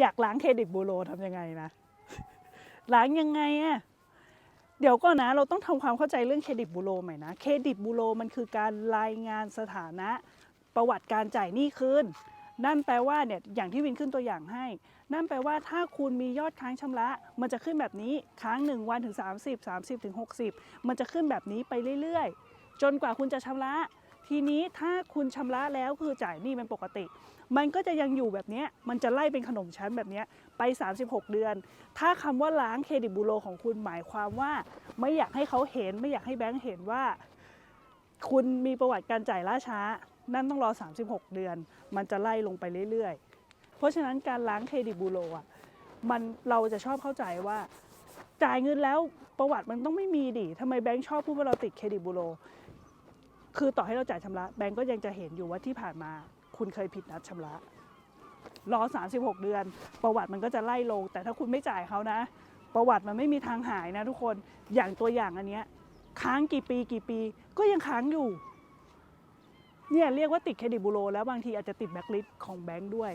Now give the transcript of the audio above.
อยากล้างเครดิตบูโรทำยังไงนะ ล้างยังไงอะเดี๋ยวก่อนนะเราต้องทำความเข้าใจเรื่องเครดิตบูโรใหม่นะ เครดิตบูโรมันคือการรายงานสถานะประวัติการจ่ายหนี้คืนนั่นแปลว่าเนี่ยอย่างที่วินขึ้นตัวอย่างให้ นั่นแปลว่าถ้าคุณมียอดค้างชำระ มันจะขึ้นแบบนี้ค้าง 1 วันถึง 30 30ถึง60 มันจะขึ้นแบบนี้ไปเรื่อยๆ จนกว่าคุณจะชำระ ทีนี้ถ้าคุณชำระแล้วคือจ่ายหนี้เป็นปกติ มันก็จะยังอยู่แบบนี้มันจะไล่เป็นขนมชั้นแบบนี้ไป 36 เดือน ถ้าคำว่าล้างเครดิตบูโรของคุณหมายความว่า ไม่อยากให้เขาเห็น ไม่อยากให้แบงค์เห็นว่า คุณมีประวัติการจ่ายล่าช้า นั่นต้องรอ 36 เดือน มันจะไล่ลงไปเรื่อยๆ เพราะฉะนั้นการล้างเครดิตบูโรอะมันเราจะชอบเข้าใจว่า จ่ายเงินแล้วประวัติมันต้องไม่มีดิทำไมแบงค์ชอบพูดว่าเราติดเครดิตบูโร คือต่อให้เราจ่ายชำระแบงก์ก็ยังจะเห็นอยู่ว่าที่ผ่านมา คุณเคยผิดนัดชำระ รอ 36 เดือน ประวัติมันก็จะไล่ลง แต่ถ้าคุณไม่จ่ายเขานะ ประวัติมันไม่มีทางหายนะทุกคนอย่างตัวอย่างอันเนี้ยค้างกี่ปีกี่ปี ก็ยังค้างอยู่เนี่ยเรียกว่าติดเครดิตบูโรแล้วบางทีอาจจะติดแบ็คลิสต์ของแบงก์ด้วย